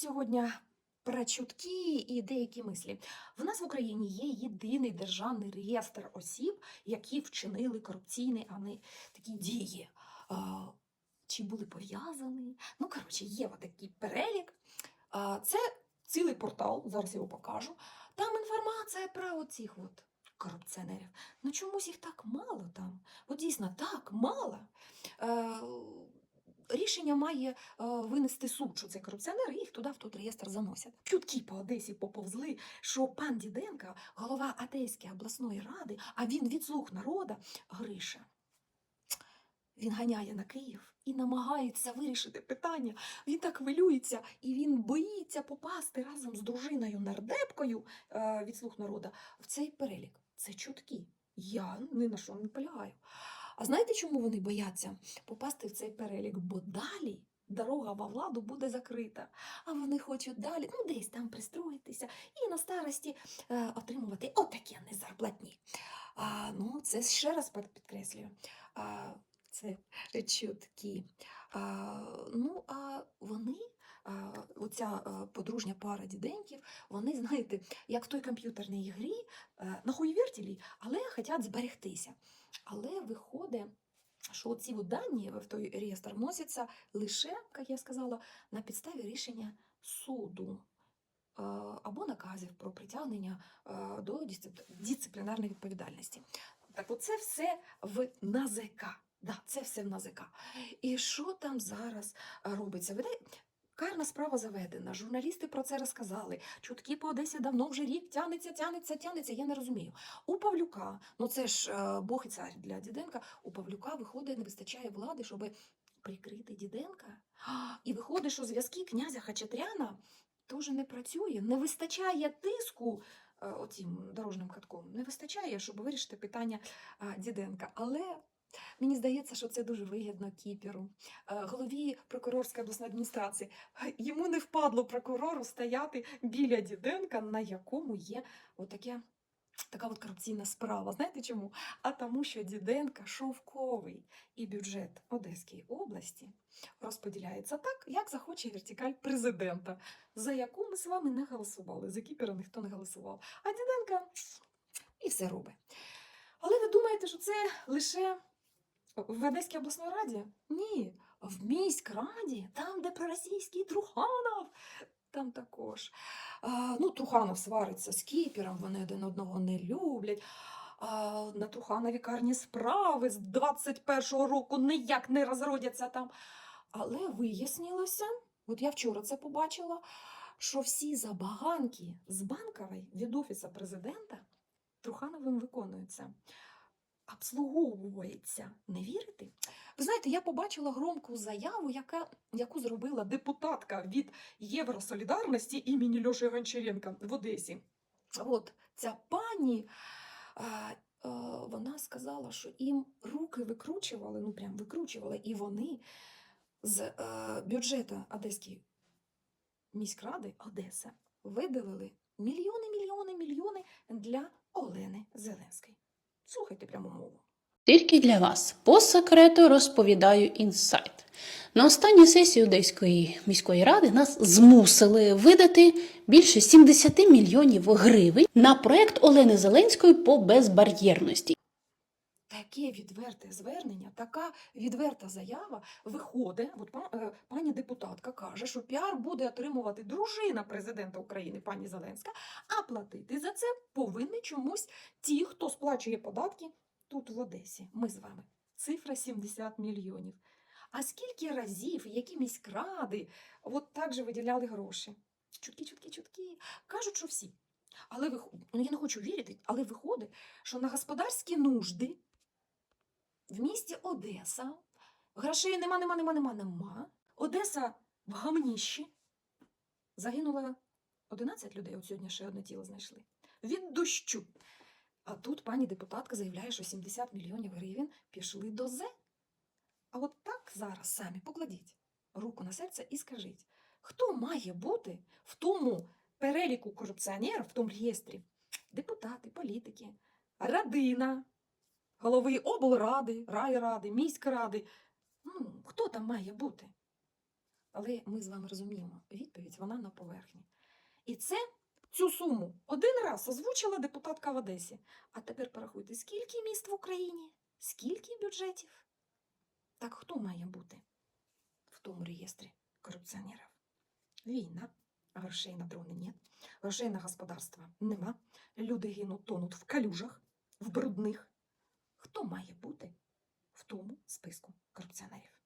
Сьогодні про чутки і деякі мислі. В нас в Україні є єдиний державний реєстр осіб, які вчинили корупційні а не такі дії. Чи були пов'язані? Ну, коротше, є такий перелік. Це цілий портал, зараз його покажу. Там інформація про оцих от корупціонерів. Ну чомусь їх так мало там. От дійсно так мало. Рішення має е, винести суд, що це корупціонери, їх туди в той реєстр заносять. Чутки по Одесі поповзли, що пан Діденко, голова Одеської обласної ради, а він від слуг народа, Гриша. Він ганяє на Київ і намагається вирішити питання. Він так хвилюється, і він боїться попасти разом з дружиною нардепкою е, від слуг народа в цей перелік. Це чутки. Я ні на що не полягаю. А знаєте, чому вони бояться попасти в цей перелік? Бо далі дорога во владу буде закрита. А вони хочуть далі, ну десь там пристроїтися і на старості е, отримувати отакі незарплатні. А, ну, це ще раз підкреслюю. А, це чутки. А, ну, а вони, оця подружня пара діденьків, вони, знаєте, як в той комп'ютерній грі е, на хуєвертілі, але хочуть зберегтися. Але виходить, що ці дані в той реєстр вносяться лише, як я сказала, на підставі рішення суду е, або наказів про притягнення е, до дисциплінарної відповідальності. Так оце все в НАЗК. Да, це все в НАЗК. І що там зараз е, робиться? Карна справа заведена, журналісти про це розказали. Чутки по Одесі давно вже рік тянеться, тянеться, тянеться. Я не розумію. У Павлюка, ну це ж е, Бог і цар для Діденка, у Павлюка виходить, не вистачає влади, щоб прикрити Діденка. І виходить, що зв'язки князя Хачатряна теж не працює, не вистачає тиску е, оцім дорожним катком, не вистачає, щоб вирішити питання е, Діденка. Але мені здається, що це дуже вигідно кіперу, е, голові прокурорської обласної адміністрації. Е, Йому не впадло прокурору стояти біля Діденка, на якому є отаке. Така от корупційна справа. Знаєте чому? А тому, що Діденка шовковий і бюджет Одеської області розподіляється так, як захоче вертикаль президента, за яку ми з вами не голосували. За кіпера ніхто не голосував. А Діденка і все робить. Але ви думаєте, що це лише в Одеській обласної раді? Ні. В міськраді, там, де проросійський Труханов, там також. А, ну, Труханов свариться з кіпером, вони один одного не люблять. А, на Труханові карні справи з 21-го року ніяк не розродяться там. Але вияснилося, от я вчора це побачила, що всі забаганки з банкової від Офісу президента Трухановим виконуються. Обслуговується. Не вірите? Ви знаєте, я побачила громку заяву, яка, яку зробила депутатка від Євросолідарності імені Льоші Гончаренка в Одесі. От ця пані, вона сказала, що їм руки викручували, ну прям викручували, і вони з е, бюджету Одеської міськради Одеса виділили мільйони, мільйони, мільйони для Олени Зеленської. Слухайте пряму мову. Тільки для вас по секрету розповідаю інсайт. На останній сесії Одеської міської ради нас змусили видати більше 70 мільйонів гривень на проект Олени Зеленської по безбар'єрності. Таке відверте звернення, така відверта заява виходить. От е, пані депутатка каже, що піар буде отримувати дружина президента України, пані Зеленська, а платити за це повинні чомусь ті, хто сплачує податки тут в Одесі. Ми з вами. Цифра 70 мільйонів. А скільки разів, які міськради от так же виділяли гроші? Чутки, чутки, чутки. Кажуть, що всі. Але вих... ну, я не хочу вірити, але виходить, що на господарські нужди в місті Одеса. Грошей нема, нема, нема, нема, нема. Одеса в гамніщі. Загинуло 11 людей, от сьогодні ще одне тіло знайшли. Від дощу. А тут пані депутатка заявляє, що 70 мільйонів гривень пішли до зе. А от так зараз самі покладіть руку на серце і скажіть, хто має бути в тому переліку корупціонерів, в тому реєстрі? Депутати, політики, родина, голови облради, райради, міськради. Ну, хто там має бути? Але ми з вами розуміємо, відповідь вона на поверхні. І це цю суму один раз озвучила депутатка в Одесі. А тепер порахуйте, скільки міст в Україні, скільки бюджетів. Так хто має бути в тому реєстрі корупціонерів? Війна, грошей на дрони нет, грошей на господарство нема. Люди гинуть, тонуть в калюжах, в брудних. Хто має бути в тому списку корупціонерів?